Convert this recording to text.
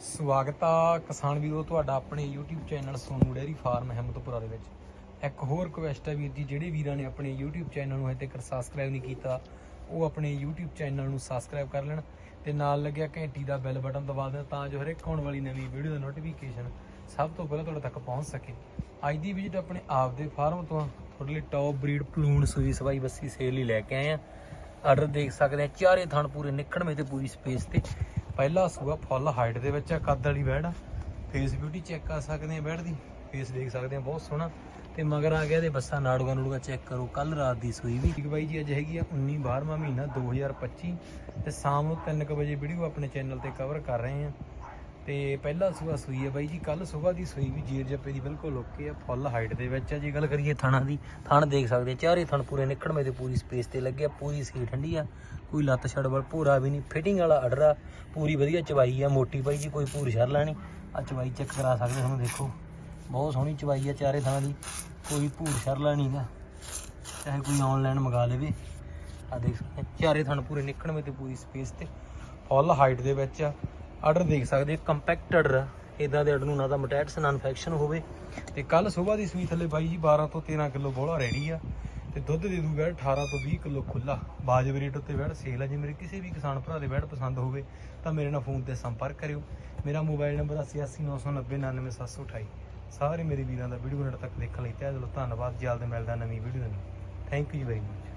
ਸਵਾਗਤ ਆ ਕਿਸਾਨ ਵੀਰੋ, ਤੁਹਾਡਾ ਆਪਣੇ YouTube channel Sonu dairy farm Ahmedpura ਦੇ ਵਿੱਚ। ਇੱਕ ਹੋਰ ਰਿਕੁਐਸਟ ਹੈ ਵੀਰ ਜੀ, ਜਿਹੜੇ ਵੀਰਾਂ ਨੇ ਆਪਣੇ YouTube ਚੈਨਲ ਨੂੰ ਹਜੇ ਤੱਕ ਸਬਸਕ੍ਰਾਈਬ ਨਹੀਂ ਕੀਤਾ, ਉਹ ਆਪਣੇ YouTube ਚੈਨਲ ਨੂੰ ਸਬਸਕ੍ਰਾਈਬ ਕਰ ਲੈਣ ਤੇ ਨਾਲ ਲੱਗਿਆ ਘੰਟੀ ਦਾ ਬੈਲ ਬਟਨ ਦਬਾ ਦੇਣ ਤਾਂ ਜੋ ਹਰੇਕ ਆਉਣ ਵਾਲੀ ਨਵੀਂ ਵੀਡੀਓ ਦਾ ਨੋਟੀਫਿਕੇਸ਼ਨ ਸਭ ਤੋਂ ਪਹਿਲਾਂ ਤੁਹਾਡੇ ਤੱਕ ਪਹੁੰਚ ਸਕੇ। ਅੱਜ ਦੀ ਵਿਜ਼ਿਟ ਆਪਣੇ ਆਪ ਦੇ ਫਾਰਮ ਤੋਂ ਤੁਹਾਡੇ ਲਈ ਟੌਪ ਬਰੀਡ ਪਲੂਨ ਸੂਈ ਸਵਾਈ ਬੱਸੀ ਸੇਲ ਲਈ ਲੈ ਕੇ ਆਏ ਆ। ਆਰਡਰ ਦੇਖ ਸਕਦੇ ਆ, ਚਾਰੇ ਥਣ ਪੂਰੇ ਨਿਕਣਵੇਂ ਤੇ ਪੂਰੀ ਸਪੇਸ ਤੇ। ਪਹਿਲਾ ਸੂਆ ਫੁੱਲ ਹਾਈਟ ਦੇ ਵਿੱਚ ਆ, ਕੱਦ ਵਾਲੀ ਬੈੜ ਆ। ਫੇਸ ਬਿਊਟੀ ਚੈੱਕ ਕਰ ਸਕਦੇ ਆ ਬੈੜ ਦੀ। ਫੇਸ ਦੇਖ ਸਕਦੇ ਆ, ਬਹੁਤ ਸੋਹਣਾ। ਤੇ ਮਗਰ ਆ ਗਿਆ ਤੇ ਬੱਸਾਂ ਨਾੜੂਗਾ ਨੂੜੂਗਾ ਚੈੱਕ ਕਰੋ ਕੱਲ ਰਾਤ ਦੀ ਸੂਈ ਵੀ। ਠੀਕ ਬਾਈ ਜੀ, ਅੱਜ ਹੈਗੀ ਆ 19 12ਵਾਂ ਮਹੀਨਾ 2025 ਤੇ ਸ਼ਾਮ ਨੂੰ 3:00 ਵਜੇ ਵੀਡੀਓ ਆਪਣੇ ਚੈਨਲ ਤੇ ਕਵਰ ਕਰ ਰਹੇ ਆ। ਤੇ ਪਹਿਲਾ ਸੂਆ ਸੂਈ ਹੈ ਬਾਈ ਜੀ ਕੱਲ ਸਵੇਰ ਦੀ ਸੂਈ ਵੀ ਜੀਰ ਜੱਪੇ ਦੀ ਬਿਲਕੁਲ ਓਕੇ ਆ, ਫੁੱਲ ਹਾਈਟ ਦੇ ਵਿੱਚ ਆ। ਜੇ ਗੱਲ ਕਰੀਏ ਥਣਾ ਦੀ, ਥਣ ਦੇਖ ਸਕਦੇ ਚਾਰੇ ਥਣ ਪੂਰੇ ਨਿਕੜਵੇਂ ਤੇ ਪੂਰੀ ਸਪੇਸ ਤੇ ਲੱਗਿਆ ਪੂਰੀ ਸੀ ਠੰਡੀ ਆ, ਕੋਈ ਲੱਤ ਛੜ ਵਾਲ ਭੂਰਾ ਵੀ ਨਹੀਂ ਫਿਟਿੰਗ ਵਾਲਾ ਅਡਰਾ ਪੂਰੀ ਵਧੀਆ ਚਵਾਈ ਆ, ਮੋਟੀ ਬਾਈ ਜੀ, ਕੋਈ ਭੂਰ ਛਰ ਲੈਣੀ ਆ ਚਵਾਈ ਚੈੱਕ ਕਰਾ ਸਕਦੇ ਤੁਹਾਨੂੰ, ਦੇਖੋ, ਬਹੁਤ ਸੋਹਣੀ ਚਵਾਈ ਆ ਚਾਰੇ ਥਾਂ ਦੀ, ਕੋਈ ਭੂਰ ਛਰ ਲੈਣੀ ਦਾ ਚਾਹੇ ਕੋਈ ਆਨਲਾਈਨ ਮੰਗਾ ਲਵੇ ਆ ਦੇਖ ਸਕਦੇ ਚਾਰੇ ਥਣ ਪੂਰੇ ਨਿਕੜਵੇਂ ਤੇ ਪੂਰੀ ਸਪੇਸ ਤੇ ਫੁੱਲ ਹਾਈਟ ਦੇ ਵਿੱਚ ਆ। ਆਰਡਰ ਦੇਖ ਸਕਦੇ ਕੰਪੈਕਟ ਆਰਡਰ ਆ। ਇਦਾਂ ਦੇ ਆਰਡਰ ਨੂੰ ਨਾ ਤਾਂ ਮਟੈਟਸ ਨਾ ਇਨਫੈਕਸ਼ਨ ਹੋਵੇ। ਤੇ ਕੱਲ ਸਵੇਰ ਦੀ ਸੂਈ ਥੱਲੇ ਬਾਈ ਜੀ 12 ਤੋਂ 13 ਕਿਲੋ ਬੋਲਾ ਰੈਡੀ ਆ। ਤੇ ਦੁੱਧ ਦੇ ਦੂ ਵੈੜ 18 ਤੋਂ 20 ਕਿਲੋ ਖੁੱਲਾ ਬਾਜਬ ਰੇਟ ਉੱਤੇ ਵੈੜ ਸੇਲ ਆ। ਜੇ ਮੇਰੇ ਕਿਸੇ ਵੀ ਕਿਸਾਨ ਭਰਾ ਦੇ ਵੈੜ ਪਸੰਦ ਹੋਵੇ, ਤਾਂ ਮੇਰੇ ਨਾਲ ਫੋਨ ਤੇ ਸੰਪਰਕ ਕਰਿਓ। ਮੇਰਾ ਮੋਬਾਈਲ ਨੰਬਰ 8899090728 ਸਾਰੇ ਮੇਰੇ ਵੀਰਾਂ ਦਾ ਵੀਡੀਓ ਨੇੜ ਤੱਕ ਦੇਖਣ ਲਈ ਤੇ ਚਲੋ ਧੰਨਵਾਦ। ਜਲਦ ਮਿਲਦਾ ਨਵੀਂ ਵੀਡੀਓ ਨਾਲ। Thank you very much